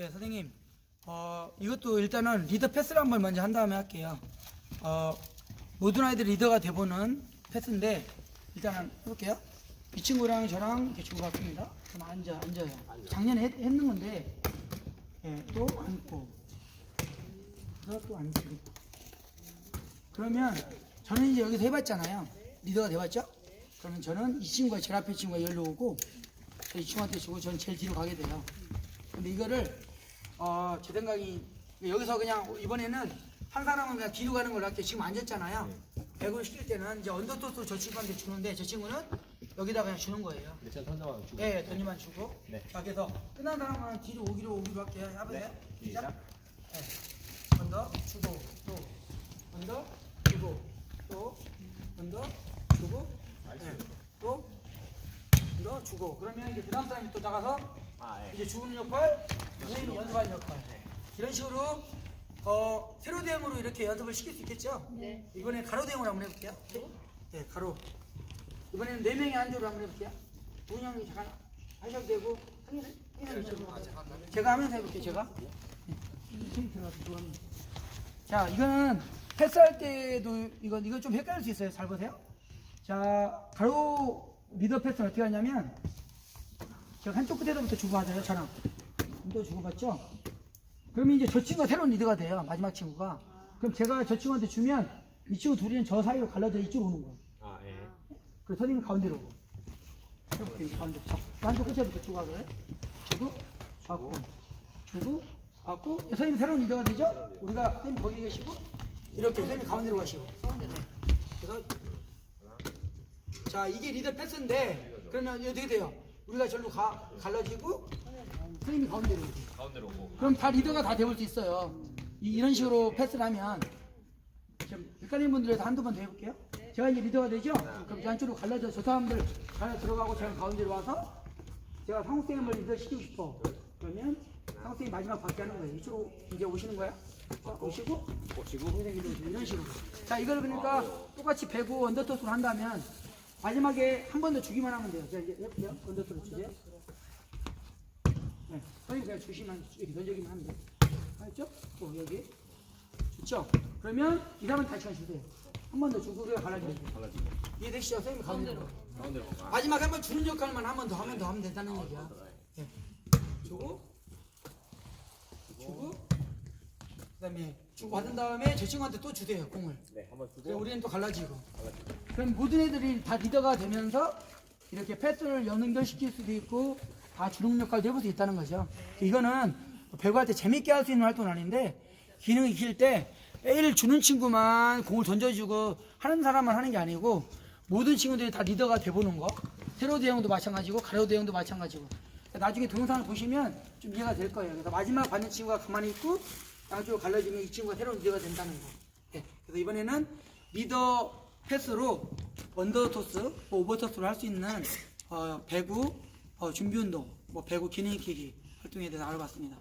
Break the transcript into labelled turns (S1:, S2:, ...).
S1: 예, 선생님. 어, 이것도 일단은 리더 패스를 한번 먼저 한 다음에 할게요. 어, 모든 아이들이 리더가 돼보는 패스인데, 일단은 해볼게요. 이 친구랑 저랑 이렇게 주고 받습니다. 그럼 앉아, 앉아요. 작년에 했, 했는 건데, 예, 또 앉고, 그래서 또 앉고. 그러면 저는 이제 여기서 해봤잖아요. 리더가 돼봤죠? 그러면 저는 이 친구가 제일 앞에 친구가 열로 오고, 이 친구한테 주고 저는 제일 뒤로 가게 돼요. 근데 이거를 어, 제 생각이 여기서 그냥 이번에는 한 사람은 그냥 뒤로 가는 걸로 할게요. 지금 앉았잖아요. 배구를 시킬 때는 이제 언더토스 저 친구한테 주는데 저 친구는 여기다 그냥 주는 거예요.
S2: 몇천 선정하고 주고.
S1: 예, 던지만 주고.
S2: 네.
S1: 자, 그래서 끝난 사람은 뒤로 오기로 오기로 할게요. 해보세요.
S2: 네. 시작.
S1: 예. 언더 주고 또 언더 주고 또 언더 주고 예. 또 언더 주고 그러면 이제 그 다음 사람이 또 나가서
S2: 아, 예.
S1: 이제 주는 역할, 선생님이 연습하는 역할. 이런 식으로 어, 세로 대응으로 이렇게 연습을 시킬 수 있겠죠?
S3: 네.
S1: 이번에 가로 대응으로 한번 해볼게요. 네, 가로. 이번에는 네 명이 안주로 한번 해볼게요. 돈 형이 잠깐 하셔도 되고, 형님, 형님 제가 하면서 해볼게요. 제가. 네. 자, 이거는 패스할 때도 이건 이거 좀 헷갈릴 수 있어요. 잘 보세요. 자, 가로 리더 패스는 어떻게 하냐면 제가 한쪽 끝에서부터 주고받아요, 저랑. 또 주고받죠? 그러면 이제 저 친구가 새로운 리더가 돼요, 마지막 친구가. 그럼 제가 저 친구한테 주면 이 친구 둘이는 저 사이로 갈라져 이쪽으로 오는 거예요.
S2: 아, 예.
S1: 그래서 선생님 가운데로 오고. 이렇게 가운데 쳐. 한쪽 끝에부터 주고받아요. 주고, 받고, 주고, 받고. 선생님 새로운 리더가 되죠? 우리가 선생님 거기 계시고, 이렇게 선생님 가운데로 가시고. 네. 그래서 자 이게 리더 패스인데 그러면 어떻게 돼요? 우리가 절로 가 갈라지고 선생님이 가운데로 오고.
S2: 가운데로 오고.
S1: 그럼 다 리더가 다 되볼 수 있어요. 이, 런 식으로 패스를 하면 좀 헷갈리는 분들에서 한두 번 더 해볼게요. 제가 이제 리더가 되죠? 그럼 저 안쪽으로 갈라져 저 사람들 안에 들어가고 제가 가운데로 와서 제가 상욱쌤을 리더 시키고 싶어. 그러면 상욱쌤이 마지막 받게 하는 거예요. 이쪽으로 이제 오시는 거야. 자, 오시고
S2: 오시고
S1: 이런 식으로. 자 이걸 그러니까 똑같이 배구 언더토스로 한다면 마지막에 한 번 더 주기만 하면 돼요. 자 이제 해볼게요. 언더토스 주세요. 네, 선생님 그냥 주시면 이렇게 던져기만 하면 돼요. 알죠? 또 여기 좋죠? 그러면 이 사람은 다시 한 주세요. 한 번 더 주고 그래 갈라지면 돼요.
S2: 갈라지고.
S1: 이해되시죠? 선생님 가운데로.
S2: 가운데로.
S1: 마지막에 한 번 주는 역할만 한 번 더 하면 더 하면 된다는 얘기야. 예. 주고, 그다음에 주고 받은 다음에 저 친구한테 또 주세요 공을.
S2: 네, 한번
S1: 그럼
S2: 주고.
S1: 우리는 또 갈라지고.
S2: 갈라지고.
S1: 그럼 모든 애들이 다 리더가 되면서 이렇게 패스를 연결시킬 수도 있고 다 주는 역할도 해볼 수 있다는 거죠. 이거는 배구할 때 재밌게 할 수 있는 활동은 아닌데 기능이 익힐 때 A를 주는 친구만 공을 던져주고 하는 사람만 하는 게 아니고 모든 친구들이 다 리더가 돼보는 거. 세로 대형도 마찬가지고 가로 대형도 마찬가지고. 나중에 동영상을 보시면 좀 이해가 될 거예요. 그래서 마지막 받는 친구가 가만히 있고 양쪽으로 갈라지면 이 친구가 새로운 리더가 된다는 거. 네. 그래서 이번에는 리더 패스로 언더 토스, 뭐 오버 토스를 할수 있는 어, 배구 어, 준비 운동, 뭐 배구 기능 익히기 활동에 대해서 알아봤습니다.